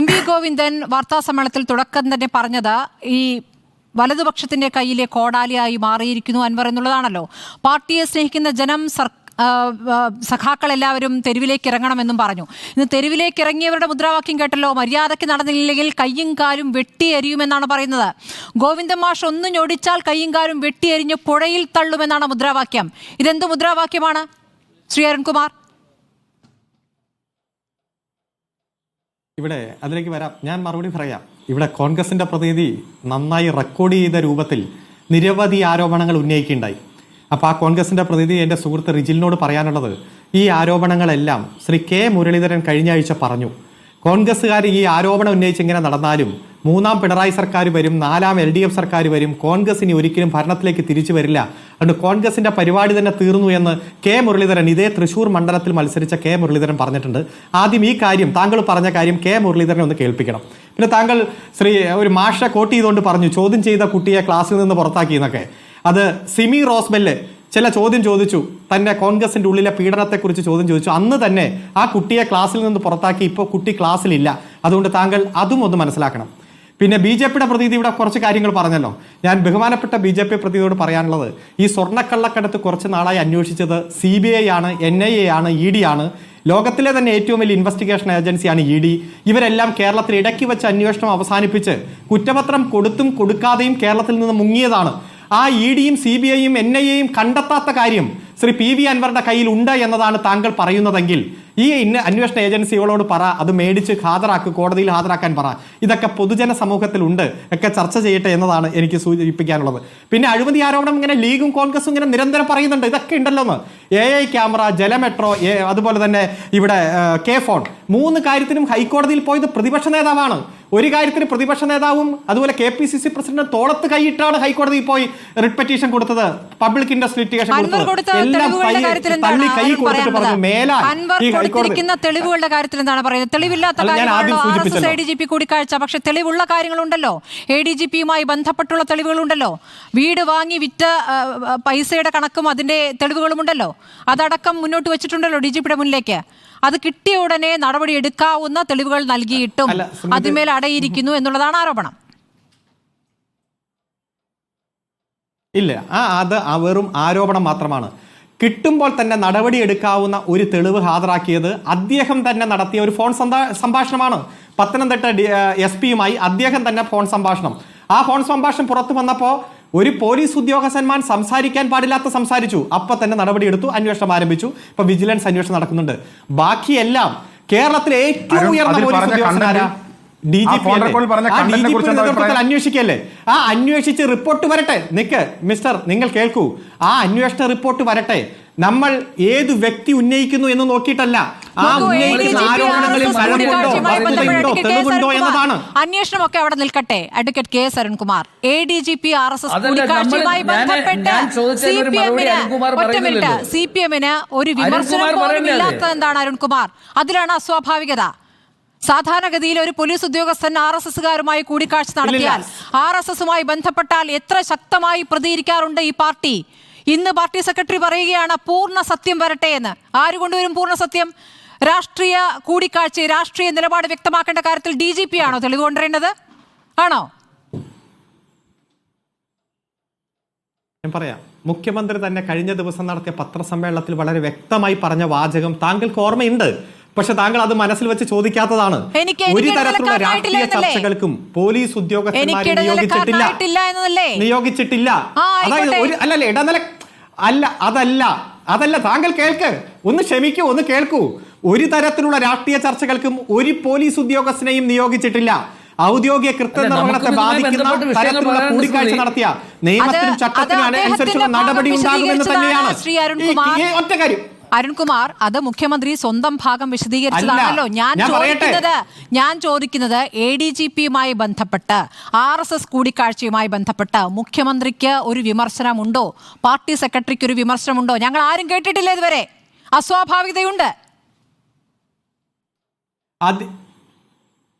M V Govindan വാർത്താ സമ്മേളനത്തിൽ തുടക്കം തന്നെ പറഞ്ഞത് ഈ വലതുപക്ഷത്തിന്റെ കയ്യിലെ കോടാലിയായി മാറിയിരിക്കുന്നു അൻവർ എന്നുള്ളതാണല്ലോ. പാർട്ടിയെ സ്നേഹിക്കുന്ന ജനം സർ എല്ലാവരും തെരുവിലേക്ക് ഇറങ്ങണമെന്നും പറഞ്ഞു. ഇന്ന് തെരുവിലേക്ക് ഇറങ്ങിയവരുടെ മുദ്രാവാക്യം കേട്ടല്ലോ മര്യാദയ്ക്ക് നടന്നില്ലെങ്കിൽ കയ്യും കാലും വെട്ടിയെരിയുമെന്നാണ് പറയുന്നത്. ഗോവിന്ദൻ മാഷ് ഒന്ന് ഞൊടിച്ചാൽ കയ്യും കാലും വെട്ടിയെരിഞ്ഞ് പുഴയിൽ തള്ളുമെന്നാണ് മുദ്രാവാക്യം. ഇതെന്ത് മുദ്രാവാക്യമാണ്? ശ്രീ അരുൺകുമാർ. ഇവിടെ അതിലേക്ക് വരാം. ഞാൻ മറുപടി പറയാം. ഇവിടെ കോൺഗ്രസിന്റെ പ്രതിനിധി നന്നായി റെക്കോർഡ് ചെയ്ത രൂപത്തിൽ നിരവധി ആരോപണങ്ങൾ ഉന്നയിക്കുകയുണ്ടായി. അപ്പോൾ ആ കോൺഗ്രസിന്റെ പ്രതിനിധി എന്റെ സുഹൃത്ത് റിജിലിനോട് പറയാനുള്ളത് ഈ ആരോപണങ്ങളെല്ലാം ശ്രീ കെ മുരളീധരൻ കഴിഞ്ഞ ആഴ്ച പറഞ്ഞു. കോൺഗ്രസ്സുകാർ ഈ ആരോപണം ഉന്നയിച്ച് ഇങ്ങനെ നടന്നാലും മൂന്നാം പിണറായി സർക്കാർ വരും നാലാം എൽ ഡി എഫ് സർക്കാർ വരും കോൺഗ്രസ് ഇനി ഒരിക്കലും ഭരണത്തിലേക്ക് തിരിച്ചു വരില്ല. അതുകൊണ്ട് കോൺഗ്രസിന്റെ പരിപാടി തന്നെ തീർന്നു എന്ന് കെ മുരളീധരൻ ഇതേ തൃശൂർ മണ്ഡലത്തിൽ മത്സരിച്ച കെ മുരളീധരൻ പറഞ്ഞിട്ടുണ്ട്. ആദ്യം ഈ കാര്യം താങ്കൾ പറഞ്ഞ കാര്യം കെ മുരളീധരനെ ഒന്ന് കേൾപ്പിക്കണം. പിന്നെ താങ്കൾ ശ്രീ ഒരു മാഷ കോട്ട് ചെയ്തുകൊണ്ട് പറഞ്ഞു ചോദ്യം ചെയ്ത കുട്ടിയെ ക്ലാസ്സിൽ നിന്ന് പുറത്താക്കി എന്നൊക്കെ. അത് സിമി റോസ്ബെല്ല് ചില ചോദ്യം ചോദിച്ചു. തന്നെ കോൺഗ്രസിന്റെ ഉള്ളിലെ പീഡനത്തെക്കുറിച്ച് ചോദ്യം ചോദിച്ചു. അന്ന് തന്നെ ആ കുട്ടിയെ ക്ലാസ്സിൽ നിന്ന് പുറത്താക്കി ഇപ്പോൾ കുട്ടി ക്ലാസ്സിലില്ല. അതുകൊണ്ട് താങ്കൾ അതും ഒന്ന് മനസ്സിലാക്കണം. പിന്നെ ബി ജെ പിയുടെ പ്രതീതി ഇവിടെ കുറച്ച് കാര്യങ്ങൾ പറഞ്ഞല്ലോ. ഞാൻ ബഹുമാനപ്പെട്ട ബി ജെ പി പ്രതിനിധിയോട് പറയാനുള്ളത് ഈ സ്വർണക്കള്ളക്കടത്ത് കുറച്ച് നാളായി അന്വേഷിച്ചത് സി ബി ഐ ആണ് എൻ ഐ എ ആണ് ഇ ഡി ആണ്. ലോകത്തിലെ തന്നെ ഏറ്റവും വലിയ ഇൻവെസ്റ്റിഗേഷൻ ഏജൻസിയാണ് ഇ ഡി. ഇവരെല്ലാം കേരളത്തിൽ ഇടയ്ക്ക് വെച്ച് അന്വേഷണം അവസാനിപ്പിച്ച് കുറ്റപത്രം കൊടുത്തും കൊടുക്കാതെയും കേരളത്തിൽ നിന്ന് മുങ്ങിയതാണ്. ആ ഇ ഡിയും സി ബി ഐയും എൻ ഐ എയും കണ്ടെത്താത്ത കാര്യം ശ്രീ പി വി അൻവറിന്റെ കയ്യിൽ ഉണ്ട് എന്നതാണ് താങ്കൾ പറയുന്നതെങ്കിൽ ഈ ഇന്ന അന്വേഷണ ഏജൻസികളോട് പറ അത് മേടിച്ച് ഹാജരാക്ക് കോടതിയിൽ ഹാജരാക്കാൻ പറ. ഇതൊക്കെ പൊതുജന സമൂഹത്തിലുണ്ട് ഒക്കെ ചർച്ച ചെയ്യട്ടെ എന്നതാണ് എനിക്ക് സൂചിപ്പിക്കാനുള്ളത്. പിന്നെ അഴിമതി ആരോപണം ഇങ്ങനെ ലീഗും കോൺഗ്രസും ഇങ്ങനെ നിരന്തരം പറയുന്നുണ്ട്. ഇതൊക്കെ ഉണ്ടല്ലോ എന്ന് എ ഐ ക്യാമറ ജലമെട്രോ അതുപോലെ തന്നെ ഇവിടെ കെ ഫോൺ. മൂന്ന് കാര്യത്തിനും ഹൈക്കോടതിയിൽ പോയത് പ്രതിപക്ഷ നേതാവാണ്. ഒരു കാര്യത്തിന് പ്രതിപക്ഷ നേതാവും അതുപോലെ K P C C president തോളത്ത് കൈയിട്ടാണ് ഹൈക്കോടതിയിൽ പോയി റിട്ട് പെറ്റീഷൻ കൊടുത്തത്. പബ്ലിക് ഇൻട്രസ്റ്റ് ലിറ്റിഗേഷൻ കൊടുത്തത്. എല്ലാം തള്ളി കൈ കൊടുത്തിട്ട് പറഞ്ഞു? മേലാൽ ഈ ഹൈക്കോടതി. തെളിവുകളുടെ കാര്യത്തിൽ എന്താണ് പറയുന്നത്? തെളിവില്ലാത്ത ഞാൻ ആദ്യം ഡി ജി പി കൂടിക്കാഴ്ച. പക്ഷെ തെളിവുള്ള കാര്യങ്ങളുണ്ടല്ലോ. എ ഡി ജി പിയുമായി ബന്ധപ്പെട്ടുള്ള തെളിവുകളുണ്ടല്ലോ. വീട് വാങ്ങി വിറ്റ പൈസയുടെ കണക്കും അതിന്റെ തെളിവുകളുമുണ്ടല്ലോ. അതടക്കം മുന്നോട്ട് വെച്ചിട്ടുണ്ടല്ലോ ഡി ജി പിയുടെ മുന്നിലേക്ക്. അത് കിട്ടിയ ഉടനെ നടപടി എടുക്കാവുന്ന തെളിവുകൾ നൽകിയിട്ടും അതിന്മേൽ അടയിരിക്കുന്നു എന്നുള്ളതാണ് ആരോപണം. ഇല്ല ആ അത് വെറും ആരോപണം മാത്രമാണ്. കിട്ടുമ്പോൾ തന്നെ നടപടി എടുക്കാവുന്ന ഒരു തെളിവ് ഹാജരാക്കിയത് അദ്ദേഹം തന്നെ നടത്തിയ ഒരു ഫോൺ സംഭാഷണമാണ്. പത്തനംതിട്ട എസ് പിയുമായി അദ്ദേഹം തന്നെ ഫോൺ സംഭാഷണം. ആ ഫോൺ സംഭാഷണം പുറത്തു വന്നപ്പോൾ ഒരു പോലീസ് ഉദ്യോഗസ്ഥന്മാർ സംസാരിക്കാൻ പാടില്ലാത്ത സംസാരിച്ചു. അപ്പൊ തന്നെ നടപടിയെടുത്തു അന്വേഷണം ആരംഭിച്ചു. ഇപ്പൊ വിജിലൻസ് അന്വേഷണം നടക്കുന്നുണ്ട്. ബാക്കിയെല്ലാം കേരളത്തിലെ ഏറ്റവും ഉയർന്ന പോലീസ് ഉദ്യോഗസ്ഥനാരാ ഡി ജി പി content കുറിച്ച് എന്താ നേതൃത്വത്തിൽ അന്വേഷിക്കല്ലേ? ആ അന്വേഷിച്ച് റിപ്പോർട്ട് വരട്ടെ. നിക്ക് മിസ്റ്റർ നിങ്ങൾ കേൾക്കൂ. ആ അന്വേഷണ റിപ്പോർട്ട് വരട്ടെ. നമ്മൾ ഏത് വ്യക്തി ഉന്നയിക്കുന്നു എന്ന് നോക്കിയിട്ടല്ല. ആ ഉന്നയിക്കുന്ന ആരോപണങ്ങളിൽ വസ്തുതയുണ്ടോ തെളിവുണ്ടോ എന്നതാണ്. അന്വേഷണം അന്വേഷണമൊക്കെ അവിടെ നിൽക്കട്ടെ advocate K S Arunkumar A D G P R S S കൂടിക്കാഴ്ചയുമായി ബന്ധപ്പെട്ട് സി ഒരു പി എമ്മിന് അരുൺകുമാർ ഒറ്റ മിനിറ്റ് സി പി എമ്മിന് ഒരു വിമർശനം പോലും ഇല്ലാത്തത് എന്താണ് അരുൺകുമാർ? അതിലാണ് അസ്വാഭാവികത. സാധാരണഗതിയിൽ ഒരു പോലീസ് ഉദ്യോഗസ്ഥൻ ആർ എസ് എസുകാരുമായി കൂടിക്കാഴ്ച നടത്തിയാൽ ആർ എസ് എസുമായി ബന്ധപ്പെട്ടാൽ എത്ര ശക്തമായി പ്രതികരിക്കാറുണ്ട് ഈ പാർട്ടി? ഇന്ന് പാർട്ടി സെക്രട്ടറി പറയുകയാണ് പൂർണ സത്യം വരട്ടെ എന്ന്. ആര് കൊണ്ടുവരും പൂർണ സത്യം? രാഷ്ട്രീയ കൂടിക്കാഴ്ച രാഷ്ട്രീയ നിലപാട് വ്യക്തമാക്കേണ്ട കാര്യത്തിൽ ഡി ജി പി ആണോ തെളിവ് കൊണ്ടുവരേണ്ടത് ആണോ? ഞാൻ പറയാം. മുഖ്യമന്ത്രി തന്നെ കഴിഞ്ഞ ദിവസം നടത്തിയ പത്രസമ്മേളനത്തിൽ വളരെ വ്യക്തമായി പറഞ്ഞ വാചകം താങ്കൾക്ക് ഓർമ്മയുണ്ട്. പക്ഷെ താങ്കൾ അത് മനസ്സിൽ വെച്ച് ചോദിക്കാത്തതാണ്. ഒരു തരത്തിലുള്ള രാഷ്ട്രീയ? ചർച്ചകൾക്കും പോലീസ് ഉദ്യോഗസ്ഥന്മാരെ നിയോഗിച്ചിട്ടില്ല? നിയോഗിച്ചിട്ടില്ല. അതായത്. ഒരു അല്ലല്ല ഇടനില അല്ല അതല്ല. അതല്ല താങ്കൾ കേൾക്ക്. ഒന്ന് ക്ഷമിക്കൂ ഒന്ന് കേൾക്കൂ. ഒരു തരത്തിലുള്ള രാഷ്ട്രീയ ചർച്ചകൾക്കും ഒരു പോലീസ് ഉദ്യോഗസ്ഥനെയും നിയോഗിച്ചിട്ടില്ല. ഔദ്യോഗിക കൃത്യനിർവഹണത്തെ ബാധിക്കുന്ന തരത്തിലുള്ള കൂടിക്കാഴ്ച നടത്തിയ നിയമത്തിനും ചട്ടത്തിനും അനുസരിച്ചുള്ള നടപടി ഉണ്ടാകുമെന്ന് തന്നെയാണ് ശ്രീ അരുൺകുമാർ. ഈ ഒറ്റ കാര്യം. അരുൺകുമാർ അത് മുഖ്യമന്ത്രി സ്വന്തം ഭാഗം വിശദീകരിച്ചതാണല്ലോ. ഞാൻ ചോദിക്കുന്നത് ഞാൻ ചോദിക്കുന്നത് എ ഡി ജി പിയുമായി ബന്ധപ്പെട്ട് ആർ എസ് എസ് കൂടിക്കാഴ്ചയുമായി ബന്ധപ്പെട്ട് മുഖ്യമന്ത്രിക്ക് ഒരു വിമർശനമുണ്ടോ? പാർട്ടി സെക്രട്ടറിക്ക് ഒരു വിമർശനമുണ്ടോ? ഞങ്ങൾ ആരും കേട്ടിട്ടില്ല ഇതുവരെ. അസ്വാഭാവികതയുണ്ട്.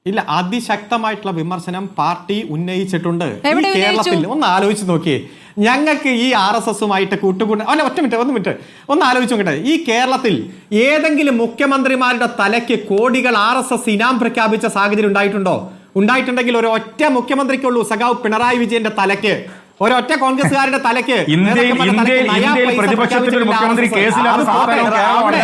ഇല്ല അതിശക്തമായിട്ടുള്ള വിമർശനം പാർട്ടി ഉന്നയിച്ചിട്ടുണ്ട്. കേരളത്തിൽ ഒന്ന് ആലോചിച്ച് നോക്കിയേ. ഞങ്ങൾക്ക് ഈ ആർ എസ് എസുമായിട്ട് കൂട്ടുകൂട അല്ല ഒറ്റ മിനിറ്റ് ഒന്ന് മിനിറ്റ്. ഒന്ന് ആലോചിച്ച് നോക്കട്ടെ. ഈ കേരളത്തിൽ ഏതെങ്കിലും മുഖ്യമന്ത്രിമാരുടെ തലയ്ക്ക് കോടികൾ ആർ എസ് എസ് ഇനാം പ്രഖ്യാപിച്ച സാഹചര്യം ഉണ്ടായിട്ടുണ്ടോ? ഉണ്ടായിട്ടുണ്ടെങ്കിൽ ഒരു ഒറ്റ മുഖ്യമന്ത്രിക്കുള്ളൂ സഖാവ് പിണറായി വിജയന്റെ തലയ്ക്ക്. ഒരൊറ്റ കോൺഗ്രസ്സുകാരുടെ തലയ്ക്ക് ഇന്ത്യയിൽ പ്രഖ്യാപിച്ചിട്ടില്ല? മുഖ്യമന്ത്രി. കേസിലാണ് പ്രതിപക്ഷത്തിന്റെ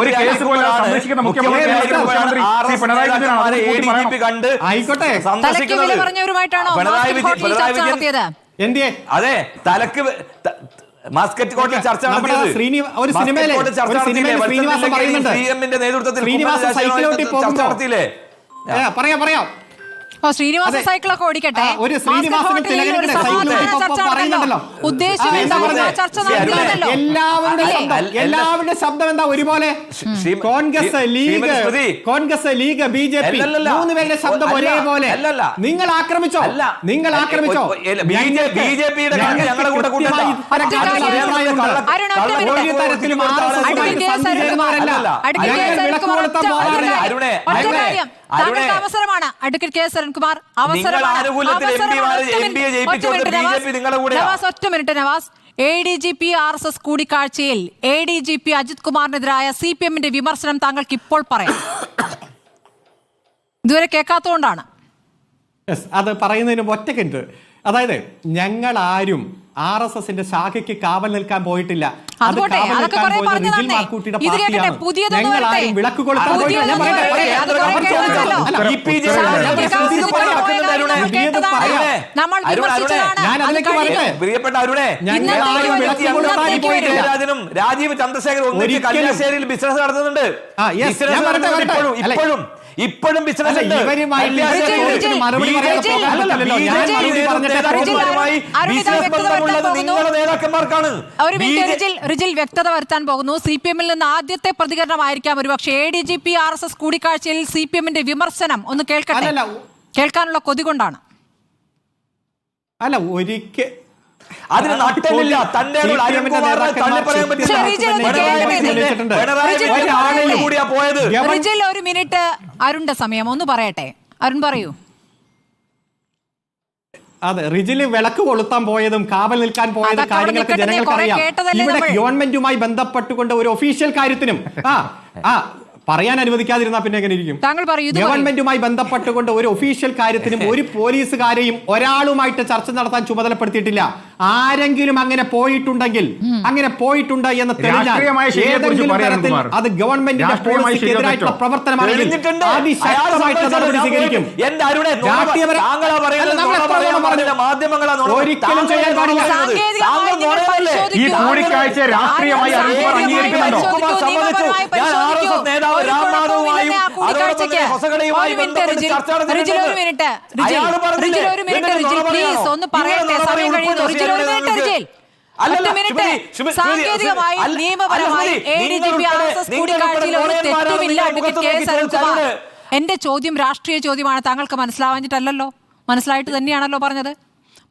ഒരു കേസ് പോലെ സംരക്ഷിക്കുന്ന മുഖ്യമന്ത്രി പിണറായി വിജയനാണ്. കണ്ട് ആയിക്കോട്ടെ. വില പിണറായി വിജയൻ പിണറായി വിജയൻ എന്തിയെ? അതെ തലക്ക് മസ്കറ്റ് കോട്ടിൽ ചർച്ച നടത്തിയത്. നേതൃത്വത്തിൽ പറയാം പറയാം. ശ്രീനിവാസ. സൈക്കിളൊക്കെ ഓടിക്കട്ടെ? ആ, ഒരു സൈക്കിൾ പറയുന്നുണ്ടല്ലോ. ഉദ്ദേശം എന്താ? ചർച്ച? നടത്തിയതല്ലോ എല്ലാവരുടെ ശബ്ദം എല്ലാവരുടെ ശബ്ദം എന്താ ഒരുപോലെ? Congress League Congress League B J P മൂന്ന് പേരുടെ ശബ്ദം ഒരേപോലെ. അല്ലല്ല. നിങ്ങൾ ആക്രമിച്ചോ? നിങ്ങൾ ആക്രമിച്ചോ? ബി ജെ- പിയുടെ എസുമായിട്ട് അടുക്കൽ കെ എസ് സഞ്ചരിക്കുന്നവരല്ല. അരുൺ. അടുക്കൽ കെ ഞങ്ങൾ എസ് വിളക്ക് അരുൺകുമാർ കൊളുത്താൻ ഒറ്റ പോകുന്നവരല്ല. അരുണേ, ഒറ്റ അരുണേ, കാര്യം അരുണേ. താങ്കൾക്ക് അവസരമാണ് അഡ്വക്കേറ്റ് കെ എസ് അരുൺകുമാർ നിങ്ങൾ അവസരമാണ് ആനുകൂല്യത്തിൽ എം അവസരമാണ്. പിമാരെ ഒറ്റ എം പിയെ മിനിറ്റ്. ജയിപ്പിച്ചു ഒറ്റ മിനിറ്റ് ബി ജെ നവാസ്. ഒറ്റ minute A D G P R S S കൂടിക്കാഴ്ചയിൽ A D G P Ajith കുമാറിനെതിരായ C P എമ്മിന്റെ വിമർശനം താങ്കൾക്ക് ഇപ്പോൾ പറയാം ഇതുവരെ കേൾക്കാത്തതുകൊണ്ടാണ് അത് പറയുന്നതിന് മുമ്പ് ഒറ്റക്കുണ്ട് അതായത് ഞങ്ങൾ ആരും ആർ എസ് എസിന്റെ ശാഖയ്ക്ക് കാവൽ നിൽക്കാൻ പോയിട്ടില്ല. അത് കാവൽ അതൊക്കെ നിൽക്കാൻ പോയത് പറഞ്ഞു റിജിൽ തന്നേ. മാർക്കൂട്ടിയുടെ പാർട്ടിയാണ്. പുതിയതൊന്നും ഞങ്ങൾ വരട്ടെ. ആരും വിളക്ക് പോയിട്ടില്ല. ഞാൻ പറയട്ടെ, രാജാവ് ചന്ദ്രശേഖർ ഒന്നിച്ച്. കല്യാശ്ശേരിയിൽ ബിസിനസ് നടത്തുന്നുണ്ട്. ഇപ്പോഴും. ഇപ്പോഴും ബിസിനസ് റിജിൽ, വ്യക്തത വരുത്താൻ പോകുന്നു. സി പി എമ്മിൽ നിന്ന് ആദ്യത്തെ പ്രതികരണമായിരിക്കാം ഒരു പക്ഷേ A D G P R S S കൂടിക്കാഴ്ചയിൽ സി പി എമ്മിന്റെ വിമർശനം ഒന്ന് കേൾക്കട്ടെ. കേൾക്കാനുള്ള കൊതി കൊണ്ടാണ്. അല്ല ഒരിക്കൽ അതിന് നട്ടലില്ല. തന്റെ ഒരു മിനിറ്റ്. അരുണ്ട സമയം. ഒന്ന് പറയട്ടെ. അരുൺ പറയൂ. അതെ റിജിൽ വിളക്ക് കൊളുത്താൻ പോയതും കാവൽ നിൽക്കാൻ പോയതും കാര്യങ്ങളൊക്കെ നിൽക്കട്ടെ, ജനങ്ങൾക്ക് അറിയാം കേട്ടതല്ലേ ഇവിടെ ഗവൺമെന്റുമായി ബന്ധപ്പെട്ടുകൊണ്ട് ഒരു ഒഫീഷ്യൽ കാര്യത്തിനും ആ ആ പറയാൻ അനുവദിക്കാതിരുന്നാ പിന്നെ എങ്ങനെ ഇരിക്കും താങ്കൾ പറയൂ ഗവൺമെന്റുമായി ബന്ധപ്പെട്ടുകൊണ്ട് ഒരു ഒഫീഷ്യൽ കാര്യത്തിനും ഒരു പോലീസുകാരെയും ഒരാളുമായിട്ട് ചർച്ച നടത്താൻ ചുമതലപ്പെടുത്തിയിട്ടില്ല ആരെങ്കിലും അങ്ങനെ പോയിട്ടുണ്ടെങ്കിൽ അങ്ങനെ പോയിട്ടുണ്ട് എന്ന് തെളിഞ്ഞാൽ ഏതെങ്കിലും തരത്തിൽ അത് ഗവൺമെന്റിന്റെ പോളിസിക്ക് എതിരായിട്ടുള്ള? പ്രവർത്തനമാണെങ്കിൽ. അതിശക്തമായിട്ടുള്ള നടപടി സ്വീകരിക്കും രാഷ്ട്രീയപര- ഈ കൂടിക്കാഴ്ച രാഷ്ട്രീയമായി അംഗീകരിക്കുന്നുണ്ടോ? സമ്മതിച്ചു. ഞാൻ ആർ എസ് എസ് നേതാവ് ഒരു മിനിറ്റ് മിനിറ്റ് ഒരു മിനിറ്റ് എന്നിട്ട് റിജിൽ നുണ പ്ലീസ് ഒന്ന് ഇങ്ങനെ പറയട്ടെ സമയം പറയും കഴിയുന്നു. റിജിൽ ഒരു മിനിറ്റ് നിങ്ങൾക്ക്. റിജിൽ ഒറ്റ മിനിറ്റ് ശ്രീമതി, ശ്രീമതി, സാങ്കേതികമായി നിയമപരമായി അല്ല, A D G P R S S കൂടിക്കാഴ്ചയിൽ ഒരു തെറ്റുമില്ല. അഡ്വക്കേറ്റ് കെ എസ് മുഖത്ത് അരുൺകുമാർ എന്റെ ചോദ്യം രാഷ്ട്രീയ ചോദ്യമാണ്. താങ്കൾക്ക് മനസ്സിലാവാഞ്ഞിട്ടല്ലല്ലോ? മനസ്സിലായിട്ട് തന്നെയാണല്ലോ പറഞ്ഞത്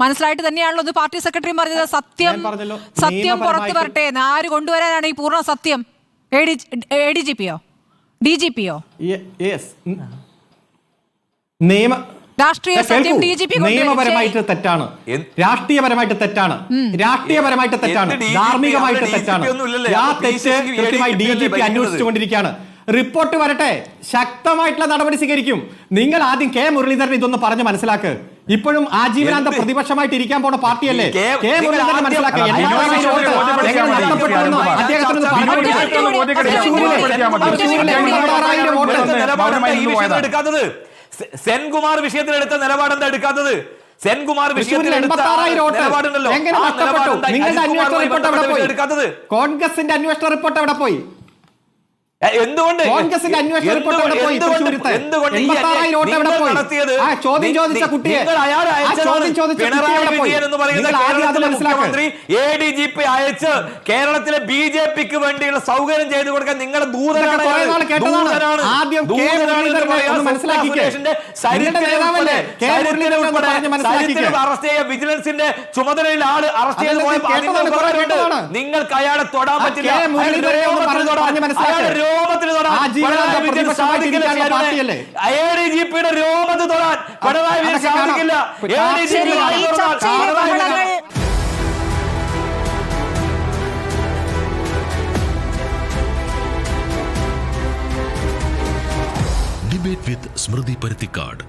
മനസ്സിലായിട്ട് തന്നെയാണല്ലോ ഇത് പാർട്ടി സെക്രട്ടറി പറഞ്ഞത്. സത്യം സത്യം പുറത്തു വരട്ടെ എന്ന്. ആര് കൊണ്ടുവരാനാണ് ഈ പൂർണ സത്യം? എ ഡി ജി പിയോ? ഡി ജി പിയോ? നിയമ രാഷ്ട്രീയ സത്യം. ഡി ജി പി നിയമപരമായിട്ട് തെറ്റാണ്? രാഷ്ട്രീയപരമായിട്ട് തെറ്റാണ്. രാഷ്ട്രീയപരമായിട്ട് തെറ്റാണ്? ധാർമ്മികമായിട്ട് തെറ്റാണ്. ഒന്നും ഇല്ലല്ലേ? ആ തെറ്റ് കൃത്യമായി ഡി ജി പി അന്വേഷിച്ചുകൊണ്ടിരിക്കുകയാണ്. റിപ്പോർട്ട് വരട്ടെ. ശക്തമായിട്ടുള്ള നടപടി സ്വീകരിക്കും. നിങ്ങൾ ആദ്യം കെ മുരളീധരൻ ഇതൊന്ന് പറഞ്ഞ് മനസ്സിലാക്ക്. ഇപ്പോഴും ആജീവനാന്ത? പ്രതിപക്ഷമായിട്ട് ഇരിക്കാൻ പോണ പാർട്ടിയല്ലേ കെ- മുരളീധരൻ എടുക്കാത്തത് സെൻകുമാർ വിഷയത്തിൽ എടുത്ത നിലപാട് എന്താ എടുക്കാത്തത് സെൻകുമാർ കോൺഗ്രസിന്റെ അന്വേഷണ റിപ്പോർട്ട് എവിടെ പോയി എന്തുകൊണ്ട്? കോൺഗ്രസിന്റെ അന്വേഷണ റിപ്പോർട്ട് നിങ്ങൾ നിങ്ങൾ അയച്ച് കേരളത്തിലെ ബി ജെ പിക്ക് വേണ്ടിയുള്ള സൗകര്യം ചെയ്തു കൊടുക്കാൻ നിങ്ങളുടെ അറസ്റ്റ് ചെയ്യ വിജിലൻസിന്റെ ചുമതലയിൽ ആൾ അറസ്റ്റ് ചെയ്ത്. നിങ്ങൾക്ക് അയാളെ തൊടാൻ പറ്റില്ല. രോമത്തിന് തൊടാൻ? എ ഡി ജി പിയുടെ രോമത്ത് തൊടാൻ പിണറായി വിജയന് സാധിക്കില്ല. A D G debate with Smriti Paruthikkad